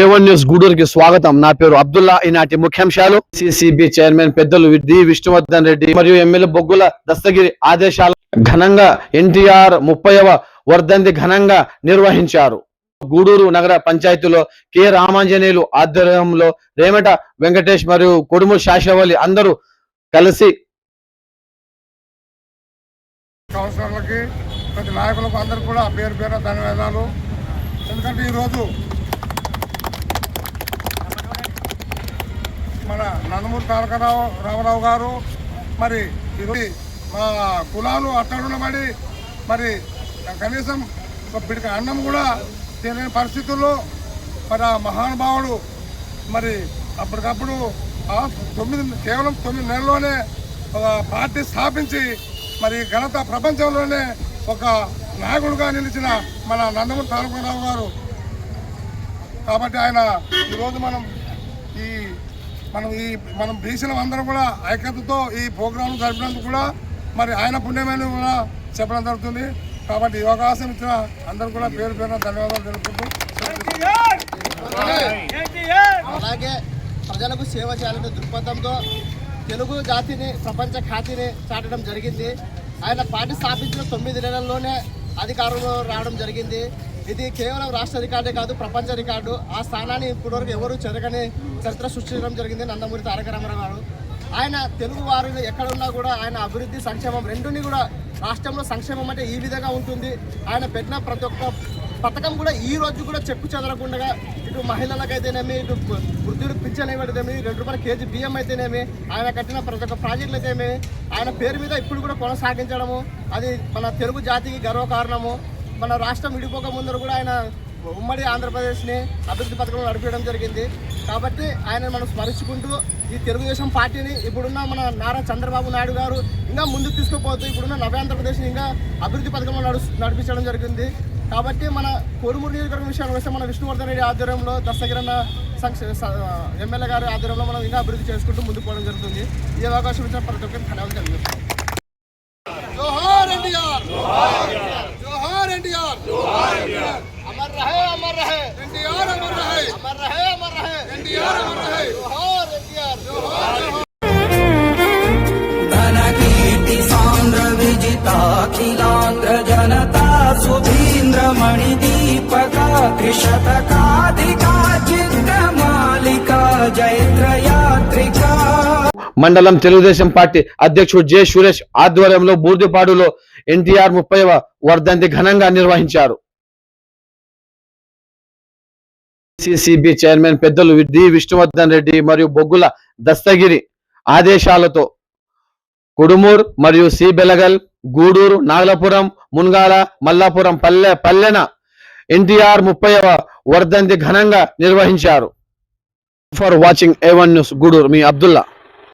A1 news గూడూరుకి స్వాగతం. నా పేరు అబ్దుల్లా. ఈనాటి ముఖ్యాంశాలు. సిసిబి చైర్మన్ పెద్దలు డి. విష్ణువర్ధన్ రెడ్డి మరియు ఎమ్మెల్యే బొగ్గుల దస్తగిరి ఆదేశాల ఘనంగా ఎన్టీఆర్ ముప్పైవ వర్ధంతి ఘనంగా నిర్వహించారు. గూడూరు నగర పంచాయతీలో కె. రామాంజనేయులు ఆధ్వర్యంలో రేమట వెంకటేష్ మరియు కొడుము శాశవల్లి అందరూ కలిసి ప్రతి నాయకులకు కూడా పేరు పేరు ధన్యవాదాలు. ఎందుకంటే ఈరోజు మన నందమూరి తారకరావు రామారావు గారు మరి ఈరోజు మా కులాలు అట్టడునబడి మరి కనీసం ఒక పిడిక అన్నం కూడా తెలియని పరిస్థితుల్లో మరి ఆ మహానుభావుడు మరి అప్పటికప్పుడు ఆ తొమ్మిది కేవలం తొమ్మిది నెలల్లోనే ఒక పార్టీ స్థాపించి మరి ఘనత ప్రపంచంలోనే ఒక నాయకుడుగా నిలిచిన మన నందమూరి తారకరావు గారు. కాబట్టి ఆయన ఈరోజు మనం ఈ మనం ఈ మనం బీసీలం అందరం కూడా ఐక్యతతో ఈ ప్రోగ్రాం జరిపినందుకు కూడా మరి ఆయన పుణ్యమైన కూడా చెప్పడం జరుగుతుంది. కాబట్టి ఈ అవకాశం ఇచ్చిన అందరూ కూడా పేరు పేరున ధన్యవాదాలు తెలుపుకుంటూ అలాగే ప్రజలకు సేవ చేయాలనే దృక్పథంతో తెలుగు జాతిని ప్రపంచ ఖ్యాతిని చాటడం జరిగింది. ఆయన పార్టీ స్థాపించిన తొమ్మిది నెలల్లోనే అధికారంలో రావడం జరిగింది. ఇది కేవలం రాష్ట్ర రికార్డే కాదు ప్రపంచ రికార్డు. ఆ స్థానాన్ని ఇప్పటివరకు ఎవరు చెరగని చరిత్ర సృష్టించడం జరిగింది నందమూరి తారక రామారావు గారు. ఆయన తెలుగు వారు ఎక్కడ ఉన్నా కూడా ఆయన అభివృద్ధి సంక్షేమం రెండుని కూడా రాష్ట్రంలో సంక్షేమం అంటే ఈ విధంగా ఉంటుంది. ఆయన పెట్టిన ప్రతి ఒక్క పథకం కూడా ఈ రోజు కూడా చెక్కు చెదరకుండా ఇటు మహిళలకైతేనేమి ఇటు వృద్ధులకు పింఛన్ ఇవ్వడమేమి రెండు రూపాయల కేజీ బియ్యం అయితేనేమి ఆయన కట్టిన ప్రతి ఒక్క ప్రాజెక్టులు అయితేనేమి ఆయన పేరు మీద ఇప్పుడు కూడా కొనసాగించడము అది మన తెలుగు జాతికి గర్వకారణము. మన రాష్ట్రం విడిపోక ముందర కూడా ఆయన ఉమ్మడి ఆంధ్రప్రదేశ్ని అభివృద్ధి పథకంలో నడిపించడం జరిగింది. కాబట్టి ఆయన మనం స్మరించుకుంటూ ఈ తెలుగుదేశం పార్టీని ఇప్పుడున్న మన నారా చంద్రబాబు నాయుడు గారు ఇంకా ముందుకు తీసుకుపోతూ ఇప్పుడున్న నవ్యాంధ్రప్రదేశ్ని ఇంకా అభివృద్ధి పథకంలో నడు నడిపించడం జరిగింది. కాబట్టి మన కోరుమూరు నియోజకవర్గం విషయానికి వస్తే మన విష్ణువర్ధన్ రెడ్డి ఆధ్వర్యంలో దస్తగిరన్న ఎమ్మెల్యే గారి ఆధ్వర్యంలో మనం ఇంకా అభివృద్ధి చేసుకుంటూ ముందుకు పోవడం జరుగుతుంది. ఈ అవకాశం ఇచ్చిన ప్రతి ఒక్కరికి ధన్యవాదాలు మండలం తెలుగుదేశం పార్టీ అధ్యక్షుడు జె సురేష్ ఆధ్వర్యంలో బూర్దిపాడులో ఎన్టీఆర్ ముప్పై వర్ధంతి ఘనంగా నిర్వహించారు. సిసిబి చైర్మన్ పెద్దలు డి విష్ణువర్ధన్ రెడ్డి మరియు బొగ్గుల దస్తగిరి ఆదేశాలతో కుడుమూర్ మరియు సి బెలగల్ గూడూరు నాగలపురం మున్గాల మల్లాపురం పల్లె పల్లెన ఎన్టీఆర్ ముప్పైవ వర్ధంతి ఘనంగా నిర్వహించారు. For watching A one news Gudur me Abdullah